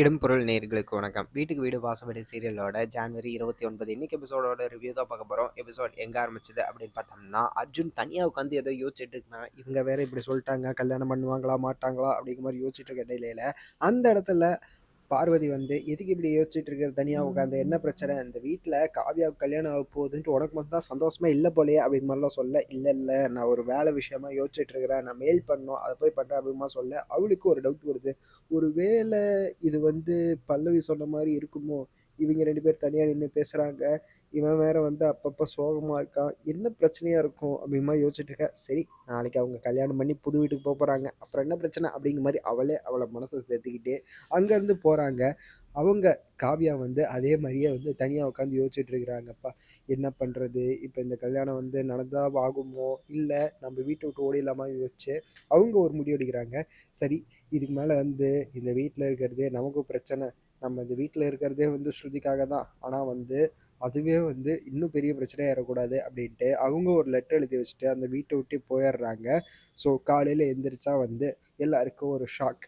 இடம்பொருள் நேர்களுக்கு வணக்கம். வீட்டுக்கு வீடு வாசப்படி சீரியலோட ஜான்வரி இருபத்தி ஒன்பது இன்னைக்கு எபிசோடோட ரிவ்யூ தான் பார்க்க போகிறோம் எபிசோட் எங்கே ஆரம்பிச்சது அப்படின்னு பார்த்தோம்னா அர்ஜுன் தனியாக உட்காந்து ஏதோ யோசிச்சுட்டு இருக்கான். இவங்க வேற இப்படி சொல்லிட்டாங்க கல்யாணம் பண்ணுவாங்களா மாட்டாங்களா அப்படிங்கிற மாதிரி யோசிச்சுட்டு இருக்க இடையில அந்த இடத்துல பார்வதி வந்து எதுக்கு இப்படி யோசிச்சுட்டு இருக்கிற? தனியாக உட்காந்து என்ன பிரச்சனை? இந்த வீட்டில் காவியாவுக்கு கல்யாணம் ஆக போகுதுன்ட்டு உனக்கு மட்டும் தான் சந்தோஷமா இல்லை போலையே? அப்படின்னு மாதிரிலாம் சொல்ல இல்லை இல்லை நான் ஒரு வேலை விஷயமா யோசிச்சுட்டு இருக்கிறேன். நான் மெயில் பண்ணோம் அதை போய் பண்ணுறேன் அப்படிமா சொல்ல அவளுக்கு ஒரு டவுட் வருது. ஒரு வேளை இது வந்து பல்லவி சொன்ன மாதிரி இருக்குமோ? இவங்க ரெண்டு பேர் தனியாக நின்று பேசுகிறாங்க இவன் வேற வந்து அப்பப்போ சோகமாக இருக்கான். என்ன பிரச்சனையாக இருக்கும் அப்படிமா யோசிச்சுட்டு இருக்கேன் சரி நாளைக்கு அவங்க கல்யாணம் பண்ணி புது வீட்டுக்கு போக போகிறாங்க அப்புறம் என்ன பிரச்சனை அப்படிங்கிற மாதிரி அவளே அவளை மனசை சேர்த்துக்கிட்டு அங்கேருந்து போகிறாங்க அவங்க காவியா வந்து அதே மாதிரியே வந்து தனியாக உட்காந்து யோசிச்சுட்டு இருக்கிறாங்கப்பா. என்ன பண்ணுறது இப்போ இந்த கல்யாணம் வந்து நடந்தால் ஆகுமோ? இல்லை நம்ம வீட்டை விட்டு ஓடிடலாமா? யோசிச்சு அவங்க ஒரு முடிவு எடுக்கிறாங்க சரி இதுக்கு மேலே வந்து இந்த வீட்டில் இருக்கிறது நமக்கும் பிரச்சனை. நம்ம இந்த வீட்டில் இருக்கிறதே வந்து ஸ்ருதிக்காக தான். ஆனால் வந்து அதுவே வந்து இன்னும் பெரிய பிரச்சனையாக ஏறக்கூடாது அப்படின்ட்டு அவங்க ஒரு லெட்டர் எழுதி வச்சுட்டு அந்த வீட்டை விட்டு போயிடுறாங்க. ஸோ காலையில் எந்திரிச்சா வந்து எல்லாருக்கும் ஒரு ஷாக்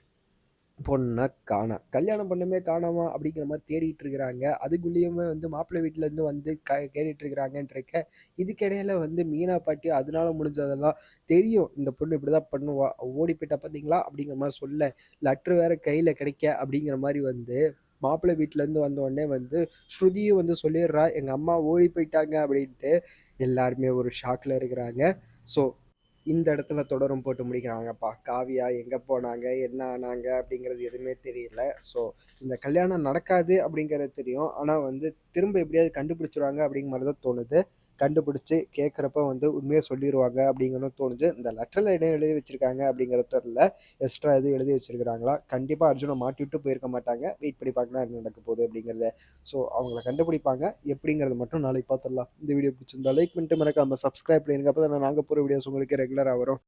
பொண்ணை காணா கல்யாணம் பண்ணமே காணாமா அப்படிங்கிற மாதிரி தேடிட்டு இருக்கிறாங்க. அதுக்குள்ளேயுமே வந்து மாப்பிள்ளை வீட்டிலேருந்து வந்து க கேட்டுட்டு இருக்கிறாங்கன்றக்க இதுக்கிடையில வந்து மீனா பாட்டி அதனால முடிஞ்சதெல்லாம் தெரியும். இந்த பொண்ணு இப்படி தான் பண்ணுவா ஓடி போயிட்டா பார்த்தீங்களா அப்படிங்கிற மாதிரி சொல்ல லெட்ரு வேற கையில் கிடைக்க அப்படிங்கிற மாதிரி வந்து மாப்பிள்ளை வீட்டிலேருந்து வந்த உடனே வந்து ஸ்ருதியும் வந்து சொல்லிடுறா எங்கள் அம்மா ஓடி போயிட்டாங்க அப்படின்ட்டு எல்லாருமே ஒரு ஷாக்கில் இருக்கிறாங்க. ஸோ இந்த இடத்துல தொடரும் போட்டு முடிக்கிறாங்கப்பா. காவியா எங்கே போனாங்க? என்ன ஆனாங்க? அப்படிங்கிறது எதுவுமே தெரியல. ஸோ இந்த கல்யாணம் நடக்காது அப்படிங்கிறது தெரியும். ஆனால் வந்து திரும்ப எப்படியாவது கண்டுபிடிச்சிருவாங்க அப்படிங்கிற மாதிரி தான் தோணுது. கண்டுபிடிச்சி கேட்குறப்ப வந்து உண்மையாக சொல்லிடுவாங்க அப்படிங்கிறது தோணுது. இந்த லெட்டரில் என்ன எழுதி வச்சுருக்காங்க அப்படிங்கிறது தெரியல. எக்ஸ்ட்ரா எதுவும் எழுதி வச்சிருக்கிறாங்களா? கண்டிப்பாக அர்ஜுனை மாட்டி விட்டு போயிருக்க மாட்டாங்க. வெயிட் பண்ணி பார்க்கலாம் என்ன நடக்க போகுது அப்படிங்கிறத. ஸோ அவங்கள கண்டுபிடிப்பாங்க. எப்படிங்கிறது மட்டும் நாளைக்கு பார்த்துடலாம். இந்த வீடியோ பிடிச்சிருந்தா லைக் பண்ணிட்டு மறக்காமல் சப்ஸ்கிரைப் பண்ணிருங்க. தான் நாங்கள் போகிற வீடியோஸ் உங்களுக்கு declara, bro.